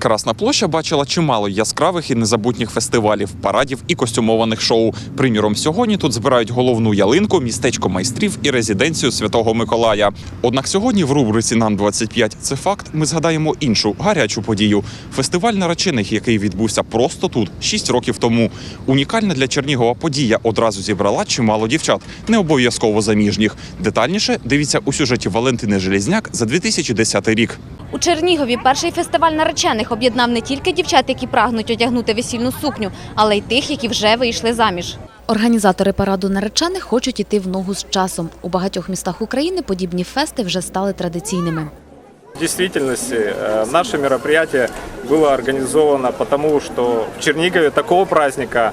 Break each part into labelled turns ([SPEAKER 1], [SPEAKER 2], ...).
[SPEAKER 1] Красна площа бачила чимало яскравих і незабутніх фестивалів, парадів і костюмованих шоу. Приміром, сьогодні тут збирають головну ялинку, містечко майстрів і резиденцію Святого Миколая. Однак сьогодні в рубриці Нам 25 це факт. Ми згадаємо іншу гарячу подію. Фестиваль наречених, який відбувся просто тут 6 років тому. Унікальна для Чернігова подія одразу зібрала чимало дівчат, не обов'язково заміжніх. Детальніше дивіться у сюжеті Валентини Желізняк за 2010 рік.
[SPEAKER 2] У Чернігові перший фестиваль наречених об'єднав не тільки дівчат, які прагнуть одягнути весільну сукню, але й тих, які вже вийшли заміж. Організатори параду наречених хочуть іти в ногу з часом. У багатьох містах України подібні фести вже стали традиційними.
[SPEAKER 3] В действительности э, наше мероприятие было организовано потому, что в Чернигове такого праздника,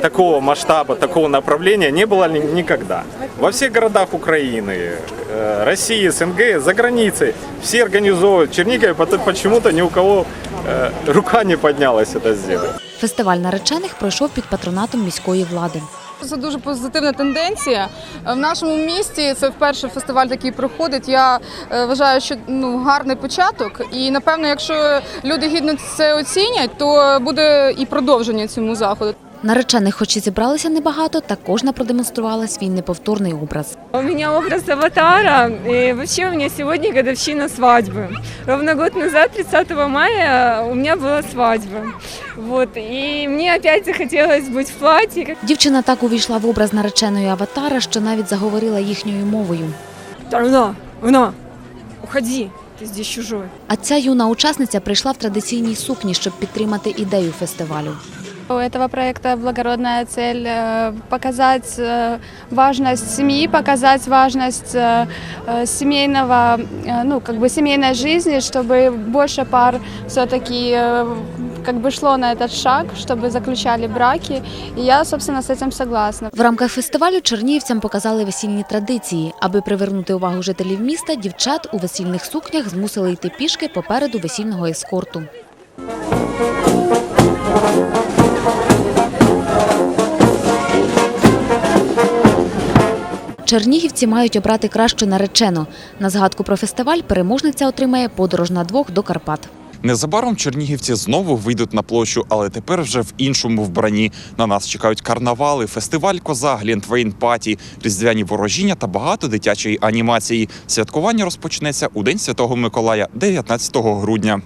[SPEAKER 3] такого масштаба, такого направления не было ни- никогда. Во всех городах Украины, э, России, СНГ, за границей все организовывают. В Чернигове пот- почему-то ни у кого э, рука не поднялась это сделать.
[SPEAKER 2] Фестиваль наречених пройшов під патронатом міської влади.
[SPEAKER 4] Це дуже позитивна тенденція. В нашому місті це вперше фестиваль такий проходить. Я е, вважаю, що ну гарний початок. І напевно, якщо люди гідно це оцінять, то буде і продовження цьому заходу.
[SPEAKER 2] Наречених, хоч і зібралися небагато, та кожна продемонструвала свій неповторний образ.
[SPEAKER 5] У меня образ аватара, и вообще у меня сегодня годовщина свадьбы. Ровно год назад, 30 мая, у меня была свадьба. Вот, и мне опять захотелось быть в платье. как-
[SPEAKER 2] Дівчина так увійшла в образ нареченої аватара, що навіть заговорила їхньою мовою.
[SPEAKER 5] Вона, вона, уходи, ты здесь чужой.
[SPEAKER 2] А ця юна учасниця прийшла в традиційній сукні, щоб підтримати ідею фестивалю.
[SPEAKER 6] У этого проекта благородная цель э, показать э, важность семьи, показать важность э, э, семейного, э, ну, как бы семейной жизни, чтобы больше пар все-таки как бы шло на этот шаг, чтобы заключали браки. И я, собственно, с этим согласна.
[SPEAKER 2] В рамках фестивалю чернігівцям показали весільні традиції. Аби привернути увагу жителів міста, дівчат у весільних сукнях змусили йти пішки попереду весільного ескорту. Чернігівці мають обрати кращу наречену. На згадку про фестиваль переможниця отримає подорож на двох до Карпат.
[SPEAKER 1] Незабаром чернігівці знову вийдуть на площу, але тепер вже в іншому вбранні. На нас чекають карнавали, фестиваль Коза, Глінтвейн Паті, різдвяні ворожіння та багато дитячої анімації. Святкування розпочнеться у День Святого Миколая, 19 грудня.